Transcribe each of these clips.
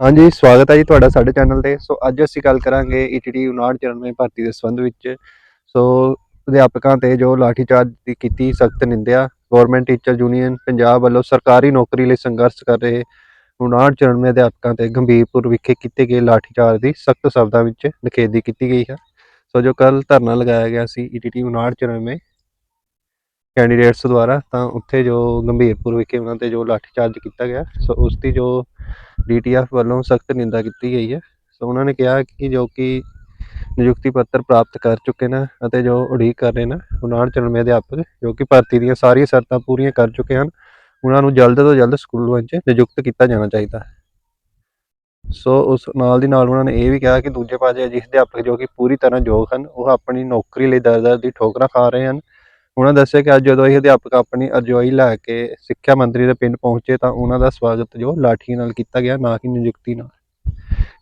ਹਾਂਜੀ, ਸਵਾਗਤ ਹੈ ਜੀ ਤੁਹਾਡਾ ਸਾਡੇ ਚੈਨਲ ਤੇ। ਸੋ ਅੱਜ ਅਸੀਂ ਗੱਲ ਕਰਾਂਗੇ E ਈਟੀਟੀ 5994 ਭਰਤੀ ਦੇ ਸੰਬੰਧ ਵਿੱਚ। ਸੋ ਅਧਿਆਪਕਾਂ ਤੇ ਜੋ ਲਾਠੀਚਾਰਜ ਦੀ ਕੀਤੀ ਸਖਤ ਨਿੰਦਿਆ ਗਵਰਨਮੈਂਟ ਟੀਚਰ ਯੂਨੀਅਨ ਪੰਜਾਬ ਵੱਲੋਂ ਸਰਕਾਰੀ ਨੌਕਰੀ ਲਈ ਸੰਘਰਸ਼ ਕਰ ਰਹੇ 5994 ਅਧਿਆਪਕਾਂ ਤੇ ਗੰਭੀਰਪੁਰ ਵਿਖੇ ਕੀਤੇ ਗਏ ਲਾਠੀਚਾਰਜ ਦੀ ਸਖਤ ਸ਼ਬਦਾਂ ਵਿੱਚ ਨਿਖੇਧੀ ਕੀਤੀ ਗਈ ਹੈ। ਸੋ ਜੋ ਕੱਲ ਧਰਨਾ ਲਗਾਇਆ ਗਿਆ ਸੀ E ਈਟੀਟੀ 5994 ਕੈਂਡੀਡੇਟਸ ਦੁਆਰਾ, ਤਾਂ ਉੱਥੇ ਜੋ ਗੰਭੀਰਪੁਰ ਵਿਖੇ ਉਹਨਾਂ ਤੇ ਜੋ ਲਾਠੀਚਾਰਜ ਕੀਤਾ ਗਿਆ, ਸੋ ਉਸ ਦੀ ਜੋ ਡੀਟੀਐਫ ਵੱਲੋਂ ਸਖਤ ਨਿੰਦਾ ਕੀਤੀ ਗਈ ਹੈ। ਸੋ ਉਹਨਾਂ ਨੇ ਕਿਹਾ ਕਿ ਜੋ ਕਿ ਨਿਯੁਕਤੀ ਪੱਤਰ ਪ੍ਰਾਪਤ ਕਰ ਚੁੱਕੇ ਨੇ ਅਤੇ ਜੋ ਉਡੀਕ ਕਰ ਰਹੇ ਨੇ 5994 ਅਧਿਆਪਕ, ਜੋ ਕਿ ਭਰਤੀ ਦੀਆਂ ਸਾਰੀਆਂ ਸ਼ਰਤਾਂ ਪੂਰੀਆਂ ਕਰ ਚੁੱਕੇ ਹਨ, ਉਹਨਾਂ ਨੂੰ ਜਲਦ ਤੋਂ ਜਲਦ ਸਕੂਲ ਵਿੱਚ ਨਿਯੁਕਤ ਕੀਤਾ ਜਾਣਾ ਚਾਹੀਦਾ ਹੈ। ਸੋ ਉਸ ਨਾਲ ਦੀ ਨਾਲ ਉਹਨਾਂ ਨੇ ਇਹ ਵੀ ਕਿਹਾ ਕਿ ਦੂਜੇ ਪਾਸੇ ਅਜਿਹੇ ਅਧਿਆਪਕ ਜੋ ਕਿ ਪੂਰੀ ਤਰ੍ਹਾਂ ਯੋਗ ਹਨ, ਉਹ ਆਪਣੀ ਨੌਕਰੀ ਲਈ ਦਰ ਦਰ ਦੀ ਠੋਕਰਾਂ ਖਾ ਰਹੇ ਹਨ ਉਹਨਾਂ ਦੱਸਿਆ ਕਿ ਅੱਜ ਜਦੋਂ ਇਹ ਅਧਿਆਪਕ ਆਪਣੀ ਅਰਜ਼ੋਈ ਲੈ ਕੇ ਸਿੱਖਿਆ ਮੰਤਰੀ ਦੇ ਪਿੰਡ ਪਹੁੰਚੇ ਤਾਂ ਉਹਨਾਂ ਦਾ ਸਵਾਗਤ ਜੋ ਲਾਠੀ ਨਾਲ ਕੀਤਾ ਗਿਆ, ਨਾ ਕਿ ਨਿਯੁਕਤੀ ਨਾਲ।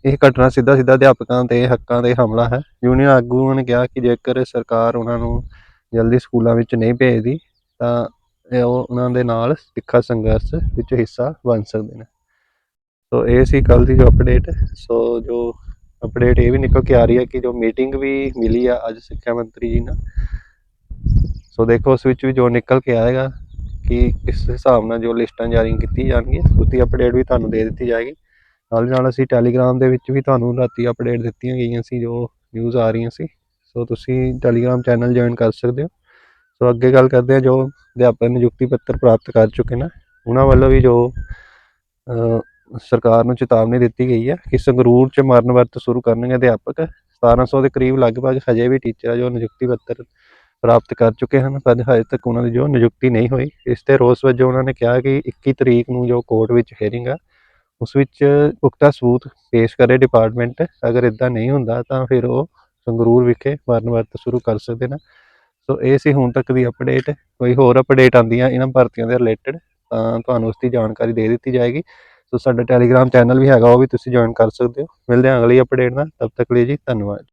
ਇਹ ਘਟਨਾ ਸਿੱਧਾ ਸਿੱਧਾ ਅਧਿਆਪਕਾਂ ਦੇ ਹੱਕਾਂ ਤੇ ਹਮਲਾ ਹੈ। ਯੂਨੀਅਨ ਆਗੂਆਂ ਨੇ ਕਿਹਾ ਕਿ ਜੇਕਰ ਸਰਕਾਰ ਉਹਨਾਂ ਨੂੰ ਜਲਦੀ ਸਕੂਲਾਂ ਵਿੱਚ ਨਹੀਂ ਭੇਜਦੀ, ਤਾਂ ਇਹ ਉਹ ਉਹਨਾਂ ਦੇ ਨਾਲ ਤਿੱਖਾ ਸੰਘਰਸ਼ ਵਿੱਚ ਹਿੱਸਾ ਬਣ ਸਕਦੇ ਨੇ। ਸੋ ਇਹ ਸੀ ਕੱਲ ਦੀ ਜੋ ਅਪਡੇਟ ਸੋ ਜੋ ਅਪਡੇਟ ਇਹ ਵੀ ਨਿਕਲ ਕੇ ਆ ਰਹੀ ਹੈ ਕਿ ਜੋ ਮੀਟਿੰਗ ਵੀ ਮਿਲੀ ਆ ਅੱਜ ਸਿੱਖਿਆ ਮੰਤਰੀ ਜੀ ਨਾਲ ਸੋ ਦੇਖੋ, ਉਸ ਵਿੱਚ ਵੀ ਜੋ ਨਿਕਲ ਕੇ ਆਏਗਾ ਕਿ ਇਸ ਹਿਸਾਬ ਨਾਲ ਜੋ ਲਿਸਟਾਂ ਜਾਰੀ ਕੀਤੀ ਜਾਣਗੀਆਂ ਉਹਦੀ ਅਪਡੇਟ ਵੀ ਤੁਹਾਨੂੰ ਦੇ ਦਿੱਤੀ ਜਾਏਗੀ। ਨਾਲ ਨਾਲ ਅਸੀਂ ਟੈਲੀਗ੍ਰਾਮ ਦੇ ਵਿੱਚ ਵੀ ਤੁਹਾਨੂੰ ਰਾਤੀ ਅਪਡੇਟ ਦਿੱਤੀਆਂ ਗਈਆਂ ਸੀ, ਜੋ ਨਿਊਜ਼ ਆ ਰਹੀਆਂ ਸੀ। ਸੋ ਤੁਸੀਂ ਟੈਲੀਗ੍ਰਾਮ ਚੈਨਲ ਜੁਆਇਨ ਕਰ ਸਕਦੇ ਹੋ। ਸੋ ਅੱਗੇ ਗੱਲ ਕਰਦੇ ਹਾਂ ਜੋ ਅਧਿਆਪਕ ਨਿਯੁਕਤੀ ਪੱਤਰ ਪ੍ਰਾਪਤ ਕਰ ਚੁੱਕੇ ਨੇ। ਉਹਨਾਂ ਵੱਲੋਂ ਵੀ ਜੋ ਸਰਕਾਰ ਨੂੰ ਚੇਤਾਵਨੀ ਦਿੱਤੀ ਗਈ ਹੈ ਕਿ ਸੰਗਰੂਰ 'ਚ ਮਰਨ ਵਰਤ ਸ਼ੁਰੂ ਕਰਨਗੇ ਅਧਿਆਪਕ। 1700 ਦੇ ਕਰੀਬ ਲਗਭਗ ਹਜੇ ਵੀ ਟੀਚਰ ਆ ਜੋ ਨਿਯੁਕਤੀ ਪੱਤਰ ਪ੍ਰਾਪਤ ਕਰ ਚੁੱਕੇ ਹਨ, ਪਰ ਹਜੇ ਤੱਕ ਉਹਨਾਂ ਦੀ ਜੋ ਨਿਯੁਕਤੀ ਨਹੀਂ ਹੋਈ। ਇਸ ਤੇ ਰੋਸ ਵਜੋਂ ਉਹਨਾਂ ਨੇ ਕਿਹਾ ਕਿ 21 ਤਰੀਕ ਨੂੰ ਜੋ ਕੋਰਟ ਵਿੱਚ ਹੀਅਰਿੰਗ ਆ, ਉਸ ਵਿੱਚ ਪੁਖਤਾ ਸਬੂਤ ਪੇਸ਼ ਕਰੇ ਡਿਪਾਰਟਮੈਂਟ ਅਗਰ ਇਦਾਂ ਨਹੀਂ ਹੁੰਦਾ ਤਾਂ ਫਿਰ ਉਹ ਸੰਗਰੂਰ ਵਿਖੇ ਮਰਨ ਵਰਤ ਸ਼ੁਰੂ ਕਰ ਸਕਦੇ ਨੇ। ਸੋ, ਇਹ ਸੀ ਹੁਣ ਤੱਕ ਦੀ ਅਪਡੇਟ ਕੋਈ ਹੋਰ ਅਪਡੇਟ ਆਉਂਦੀਆਂ ਇਹਨਾਂ ਭਰਤੀਆਂ ਦੇ ਰਿਲੇਟਡ ਤਾਂ ਤੁਹਾਨੂੰ ਉਸ ਦੀ ਜਾਣਕਾਰੀ ਦੇ ਦਿੱਤੀ ਜਾਏਗੀ। ਸੋ, ਸਾਡਾ ਟੈਲੀਗ੍ਰਾਮ ਚੈਨਲ ਵੀ ਹੈਗਾ, ਉਹ ਵੀ ਤੁਸੀਂ ਜੁਆਇਨ ਕਰ ਸਕਦੇ ਹੋ। ਮਿਲਦੇ ਹਾਂ ਅਗਲੀ ਅਪਡੇਟ ਨਾਲ। ਤਬ ਤੱਕ ਲਈ ਜੀ, ਧੰਨਵਾਦ।